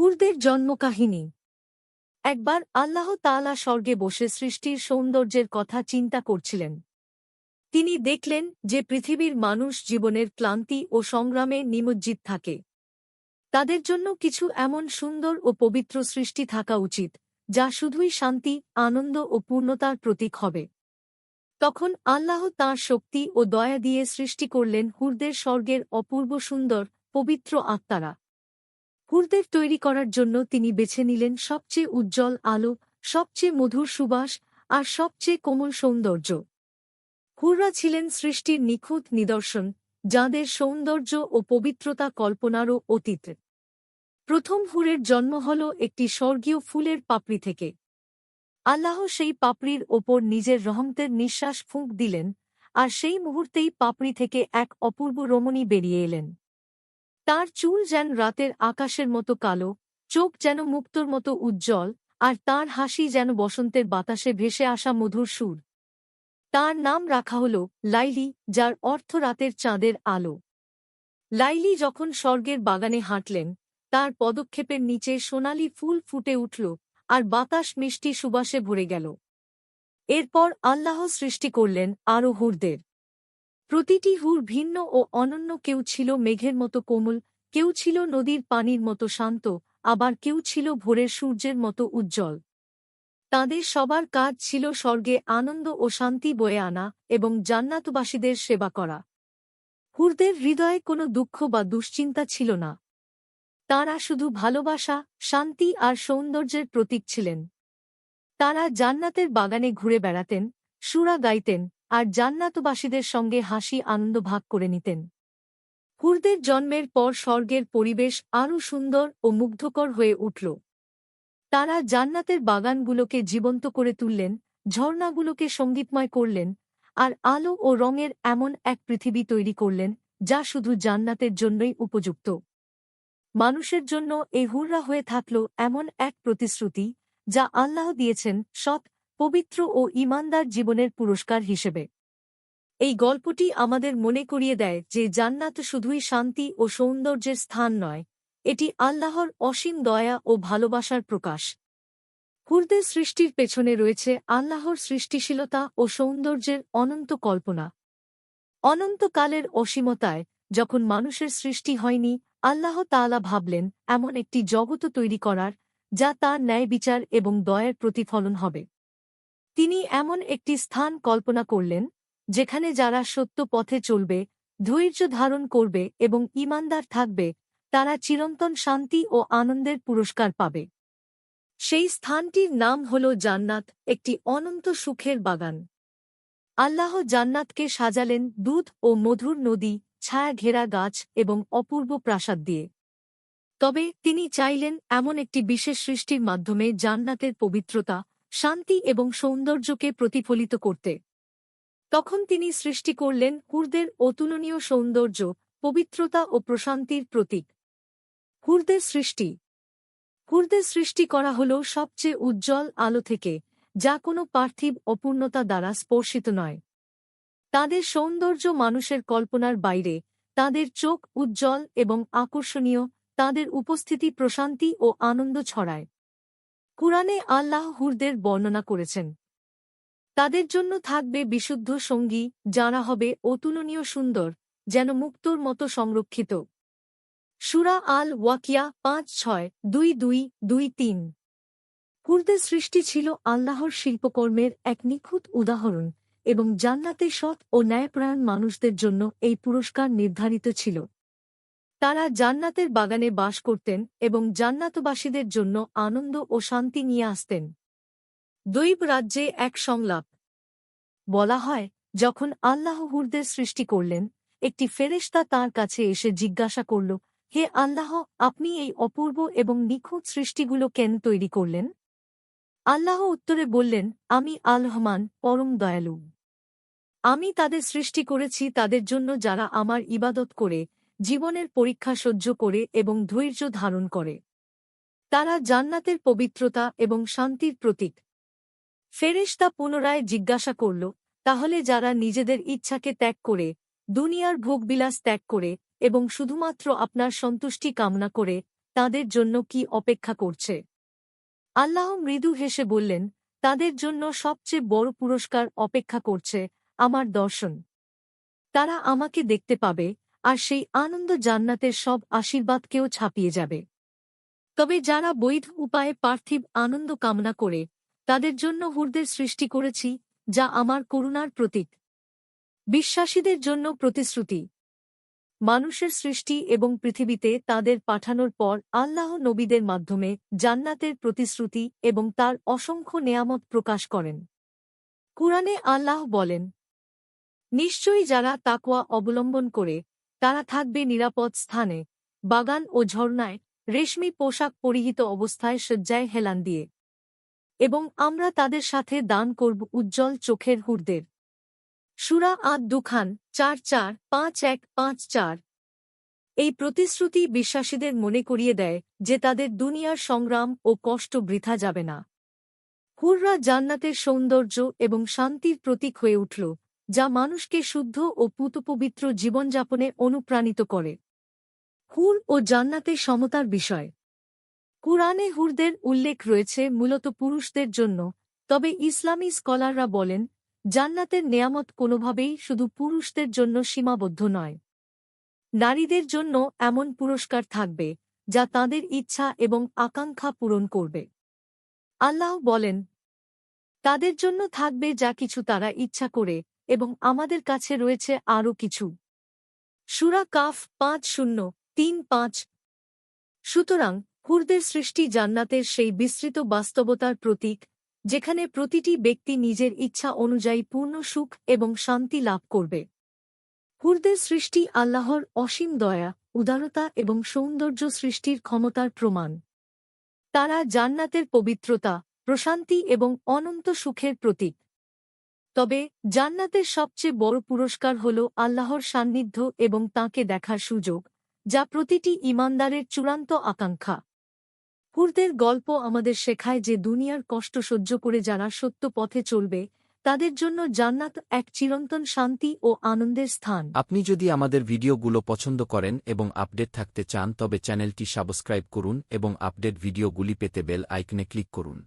হুরদের জন্মকাহিনী। একবার আল্লাহ তালা স্বর্গে বসে সৃষ্টির সৌন্দর্যের কথা চিন্তা করছিলেন। তিনি দেখলেন যে পৃথিবীর মানুষ জীবনের ক্লান্তি ও সংগ্রামে নিমজ্জিত থাকে। তাদের জন্য কিছু এমন সুন্দর ও পবিত্র সৃষ্টি থাকা উচিত, যা শুধুই শান্তি, আনন্দ ও পূর্ণতার প্রতীক হবে। তখন আল্লাহ তাঁর শক্তি ও দয়া দিয়ে সৃষ্টি করলেন হুরদের স্বর্গের অপূর্ব সুন্দর, পবিত্র আত্মারা। হুরদের তৈরি করার জন্য তিনি বেছে নিলেন সবচেয়ে উজ্জ্বল আলো, সবচেয়ে মধুর সুবাস, আর সবচেয়ে কোমল সৌন্দর্য। হুররা ছিলেন সৃষ্টির নিখুঁত নিদর্শন, যাঁদের সৌন্দর্য ও পবিত্রতা কল্পনারও অতীত। প্রথম হুরের জন্ম হল একটি স্বর্গীয় ফুলের পাপড়ি থেকে। আল্লাহ সেই পাপড়ির ওপর নিজের রহমতের নিঃশ্বাস ফুঁক দিলেন, আর সেই মুহূর্তেই পাপড়ি থেকে এক অপূর্ব রমণী বেরিয়ে এলেন। তার চুল যেন রাতের আকাশের মতো কালো, চোখ যেন মুক্তর মতো উজ্জ্বল, আর তার হাসি যেন বসন্তের বাতাসে ভেসে আসা মধুর সুর। তার নাম রাখা হল লাইলি, যার অর্থ রাতের চাঁদের আলো। লাইলি যখন স্বর্গের বাগানে হাঁটলেন, তার পদক্ষেপের নিচে সোনালি ফুল ফুটে উঠল, আর বাতাস মিষ্টি সুবাসে ভরে গেল। এরপর আল্লাহ সৃষ্টি করলেন আরও হুরদের প্রতিটি হুর ভিন্ন ও অনন্য কেউ ছিল মেঘের মতো কোমল, কেউ ছিল নদীর পানির মতো শান্ত, আবার কেউ ছিল ভোরের সূর্যের মতো উজ্জ্বল। তাদের সবার কাজ ছিল স্বর্গে আনন্দ ও শান্তি বয়ে আনা এবং জান্নাতবাসীদের সেবা করা। হুরদের হৃদয়ে কোনো দুঃখ বা দুশ্চিন্তা ছিল না। তারা শুধু ভালোবাসা, শান্তি আর সৌন্দর্যের প্রতীক ছিলেন। তারা জান্নাতের বাগানে ঘুরে বেড়াতেন, সুরা গাইতেন আর জান্নাতবাসীদের সঙ্গে হাসি আনন্দ ভাগ করে নিতেন। হুরদের জন্মের পর স্বর্গের পরিবেশ আরও সুন্দর ও মুগ্ধকর হয়ে উঠল। তারা জান্নাতের বাগানগুলোকে জীবন্ত করে তুললেন, ঝর্ণাগুলোকে সঙ্গীতময় করলেন, আর আলো ও রঙের এমন এক পৃথিবী তৈরি করলেন, যা শুধু জান্নাতের জন্যই উপযুক্ত। মানুষের জন্য এই হুররা হয়ে থাকল এমন এক প্রতিশ্রুতি, যা আল্লাহ দিয়েছেন সৎ পবিত্র ও ইমানদার জীবনের পুরস্কার হিসেবে। এই গল্পটি আমাদের মনে করিয়ে দেয় যে জান্নাত শুধুই শান্তি ও সৌন্দর্যের স্থান নয়, এটি আল্লাহর অসীম দয়া ও ভালোবাসার প্রকাশ। হুরদের সৃষ্টির পেছনে রয়েছে আল্লাহর সৃষ্টিশীলতা ও সৌন্দর্যের অনন্ত কল্পনা। অনন্তকালের অসীমতায়, যখন মানুষের সৃষ্টি হয়নি, আল্লাহ তাআলা ভাবলেন, এমন একটি জগত তৈরি করার, যা তার ন্যায় বিচার এবং দয়ের প্রতিফলন হবে। তিনি এমন একটি স্থান কল্পনা করলেন, যেখানে যারা সত্য পথে চলবে, ধৈর্য ধারণ করবে এবং ইমানদার থাকবে, তারা চিরন্তন শান্তি ও আনন্দের পুরস্কার পাবে। সেই স্থানটির নাম হল জান্নাত, একটি অনন্ত সুখের বাগান। আল্লাহ জান্নাতকে সাজালেন দুধ ও মধুর নদী, ছায়া ঘেরা গাছ এবং অপূর্ব প্রাসাদ দিয়ে। তবে তিনি চাইলেন এমন একটি বিশেষ সৃষ্টির মাধ্যমে জান্নাতের পবিত্রতা শান্তি এবং সৌন্দর্যকে প্রতিফলিত করতে। তখন তিনি সৃষ্টি করলেন হুরদের অতুলনীয় সৌন্দর্য, পবিত্রতা ও প্রশান্তির প্রতীক। হুরদের সৃষ্টি। হুরদের সৃষ্টি করা হল সবচেয়ে উজ্জ্বল আলো থেকে, যা কোনো পার্থিব অপূর্ণতা দ্বারা স্পর্শিত নয়। তাদের সৌন্দর্য মানুষের কল্পনার বাইরে, তাদের চোখ উজ্জ্বল এবং আকর্ষণীয়, তাদের উপস্থিতি প্রশান্তি ও আনন্দ ছড়ায়। কুরআনে আল্লাহ হুরদের বর্ণনা করেছেন। তাদের জন্য থাকবে বিশুদ্ধ সঙ্গী, যারা হবে অতুলনীয় সুন্দর, যেন মুক্তর মতো সংরক্ষিত। সুরা আল ওয়াকিয়া পাঁচ ছয় দুই দুই দুই তিন। হুরদের সৃষ্টি ছিল আল্লাহর শিল্পকর্মের এক নিখুঁত উদাহরণ এবং জান্নাতে সৎ ও ন্যায়প্রায়ণ মানুষদের জন্য এই পুরস্কার নির্ধারিত ছিল। তারা জান্নাতের বাগানে বাস করতেন এবং জান্নাতবাসীদের জন্য আনন্দ ও শান্তি নিয়ে আসতেন। দৈব রাজ্যে এক সংলাপ। বলা হয়, যখন আল্লাহ হুরদের সৃষ্টি করলেন, একটি ফেরেশতা তার কাছে এসে জিজ্ঞাসা করল, হে আল্লাহ, আপনি এই অপূর্ব এবং নিখুঁত সৃষ্টিগুলো কেন তৈরি করলেন? আল্লাহ উত্তরে বললেন, আমি আলহমান পরম দয়ালু। আমি তাদের সৃষ্টি করেছি তাদের জন্য যারা আমার ইবাদত করে জীবনের পরীক্ষা সহ্য করে এবং ধৈর্য ধারণ করে। তারা জান্নাতের পবিত্রতা এবং শান্তির প্রতীক। ফেরেশতা পুনরায় জিজ্ঞাসা করল, তাহলে যারা নিজেদের ইচ্ছাকে ত্যাগ করে, দুনিয়ার ভোগবিলাস ত্যাগ করে এবং শুধুমাত্র আপনার সন্তুষ্টি কামনা করে, তাদের জন্য কি অপেক্ষা করছে? আল্লাহ মৃদু হেসে বললেন, তাদের জন্য সবচেয়ে বড় পুরস্কার অপেক্ষা করছে আমার দর্শন। তারা আমাকে দেখতে পাবে আর সেই আনন্দ জান্নাতের সব আশীর্বাদকেও ছাপিয়ে যাবে। তবে যারা বৈধ উপায়ে পার্থিব আনন্দ কামনা করে, তাদের জন্য হুরদের সৃষ্টি করেছি, যা আমার করুণার প্রতীক। বিশ্বাসীদের জন্য প্রতিশ্রুতি। মানুষের সৃষ্টি এবং পৃথিবীতে তাদের পাঠানোর পর আল্লাহ নবীদের মাধ্যমে জান্নাতের প্রতিশ্রুতি এবং তার অসংখ্য নেয়ামত প্রকাশ করেন। কুরআনে আল্লাহ বলেন, নিশ্চয়ই যারা তাকওয়া অবলম্বন করে তারা থাকবে নিরাপদ স্থানে। বাগান ও ঝর্ণায় রেশমি পোশাক পরিহিত অবস্থায় শয্যায় হেলান দিয়ে। এবং আমরা তাদের সাথে দান করব উজ্জ্বল চোখের হুরদের। সুরা আদ দুখান, চার চার, পাঁচ এক, পাঁচ চার। এই প্রতিশ্রুতি বিশ্বাসীদের মনে করিয়ে দেয় যে তাদের দুনিয়ার সংগ্রাম ও কষ্ট বৃথা যাবে না। হুররা জান্নাতের সৌন্দর্য এবং শান্তির প্রতীক হয়ে উঠল। যা মানুষকে শুদ্ধ ও পুতপবিত্র জীবনযাপনে অনুপ্রাণিত করে। হুর ও জান্নাতের সমতার বিষয়। কুরআনে হুরদের উল্লেখ রয়েছে মূলত পুরুষদের জন্য, তবে ইসলামী স্কলাররা বলেন, জান্নাতের নেয়ামত কোনোভাবেই শুধু পুরুষদের জন্য সীমাবদ্ধ নয়। নারীদের জন্য এমন পুরস্কার থাকবে, যা তাদের ইচ্ছা এবং আকাঙ্ক্ষা পূরণ করবে। আল্লাহ বলেন, তাদের জন্য থাকবে যা কিছু তারা ইচ্ছা করে এবং আমাদের কাছে রয়েছে আরও কিছু। সুরা কাফ পাঁচ শূন্য, তিন পাঁচ। সুতরাং হুরদের সৃষ্টি জান্নাতের সেই বিস্তৃত বাস্তবতার প্রতীক, যেখানে প্রতিটি ব্যক্তি নিজের ইচ্ছা অনুযায়ী পূর্ণ সুখ এবং শান্তি লাভ করবে। হুরদের সৃষ্টি আল্লাহর অসীম দয়া, উদারতা এবং সৌন্দর্য সৃষ্টির ক্ষমতার প্রমাণ। তারা জান্নাতের পবিত্রতা, প্রশান্তি এবং অনন্ত সুখের প্রতীক। তবে, জান্নাতের সবচেয়ে বড় পুরস্কার হল আল্লাহর সান্নিধ্য এবং তাকে দেখার সুযোগ, যা প্রতিটি ইমানদারের চূড়ান্ত আকাঙ্ক্ষা। হুরদের গল্প আমাদের শেখায় যে দুনিয়ার কষ্ট সহ্য করে যারা সত্য পথে চলবে, তাদের জন্য জান্নাত এক চিরন্তন শান্তি ও আনন্দের স্থান। আপনি যদি আমাদের ভিডিওগুলো পছন্দ করেন এবং আপডেট থাকতে চান, তবে চ্যানেলটি সাবস্ক্রাইব করুন এবং আপডেট ভিডিওগুলি পেতে বেল আইকনে ক্লিক করুন।